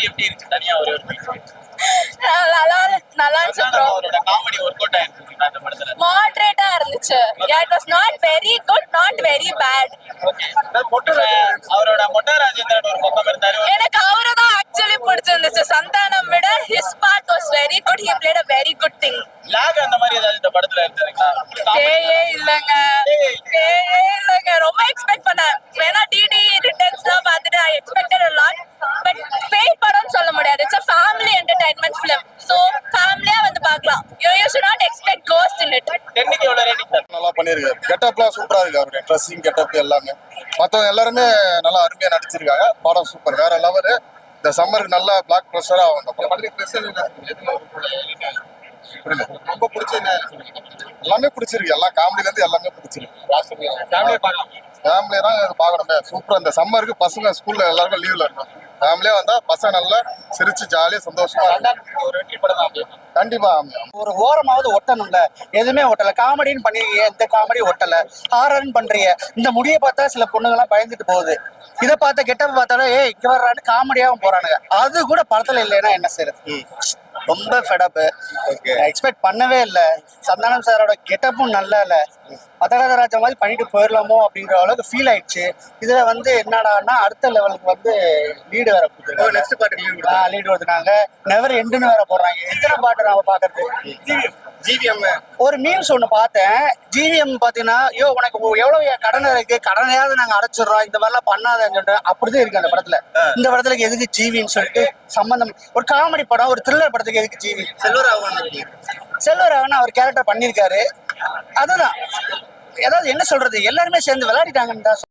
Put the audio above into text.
Movie எப்படி இருந்துச்சு தனியா ஒரு நல்லா நல்லா இருந்துச்சு அவரோட காமெடி ஒர்க் அவுட் ஆயிருந்துச்சு அந்த படத்துல. மாடரேட்டா இருந்துச்சு. It was not very good not very bad அவரோட மொட்டை ராஜேந்திரன் ஒரு பக்கம் இருந்தாரு. எனக்கு அவரை தான் ஆக்சுவலி பிடிச்சிருந்துச்சு. சந்தானம் விட his part was very good he played a very good thing like அந்த மாதிரி ஏதாவது இந்த படத்துல இல்லைங்க. You you should not expect ghost in it டென்னுக்கு எவ்வளவு ரேட்டிங் சார் நல்லா பண்ணியிருக்காரு கெட்டப்லாம் சூப்பரா இருக்கு அவருடைய ட்ரெஸ்ஸிங் கெட்டப் எல்லாமே. மற்றவங்க எல்லாருமே நல்லா அருமையா நடிச்சிருக்காங்க. படம் சூப்பர் வேற லெவலு இந்த சம்மருக்கு நல்லா பிளாக் ப்ரெஷரா ஆகும். ரொம்ப பிடிச்சது எல்லாமே பிடிச்சிருக்கு. எல்லா காமெடில இருந்து எல்லாமே பிடிச்சிருக்கு. ஃபேமிலியை தான் பார்க்கணுமே. சூப்பரா இந்த சம்மருக்கு பசங்க ஸ்கூல்ல எல்லாருக்கும் லீவ்ல இருக்கும் ஃபேமிலியா வந்தா பசங்க நல்லா சிரிச்சு ஜாலியா சந்தோஷமா ஒரு வெற்றி படம் தான் ஒரு ஓரமாவது ஒட்டணும்ல. எதுவுமே ஒட்டல. காமெடின்னு பண்ணிருக்கீங்க இந்த காமெடி ஒட்டல. ஹாரர்னு பண்றீங்க இந்த முடியை பார்த்தா சில பொண்ணுங்கலாம் பயந்துட்டு போகுது. இதை பார்த்த கெட்டப்ப பார்த்தாலும் ஏய் இங்க வர்றான்னு காமெடியாவும் போறானுங்க. அது கூட படத்துல இல்லைன்னா என்ன செய்யறது? ரொம்ப ஃபெடப்பு எக்ஸ்பெக்ட் பண்ணவே இல்லை. சந்தானம் சாரோட கெட்டப்பும் நல்லா இல்லை மதகதராஜா மாதிரி பண்ணிட்டு போயிடலாமோ அப்படிங்கிற அளவுக்கு ஃபீல் ஆயிடுச்சு. இதுல வந்து என்னடான்னா அடுத்த லெவலுக்கு வந்து லீடு வேற கொடுத்துருக்காங்க. லீடு கொடுத்துருக்காங்க. நெவர் எண்டுன்னு வேற போடுறாங்க. எத்தனை பாட்டு நாம பாக்குறது? ஜிவிஎம் ஒரு மீம்ஸ் ஒண்ணு பார்த்தேன். ஜிவிஎம் பாத்தீங்கன்னா ஐயோ உனக்கு எவ்வளவு கடன் இருக்கு? கடனையாவது நாங்க அடைச்சிடுறோம். இந்த மாதிரிலாம் பண்ணாதன்னு சொல்லிட்டு அப்படிதான் இருக்கு அந்த படத்துல. இந்த படத்துக்கு எதுக்கு ஜிவின்னு சொல்லிட்டு சம்பந்தம் ஒரு காமெடி படம் ஒரு த்ரில்லர் படத்துக்கு எதுக்கு ஜிவி செல்வராகவன். செல்வராகவன் அவர் கேரக்டர் பண்ணியிருக்காரு. அதுதான். ஏதாவது என்ன சொல்றது? எல்லாருமே சேர்ந்து விளையாடிட்டாங்கன்னு தான்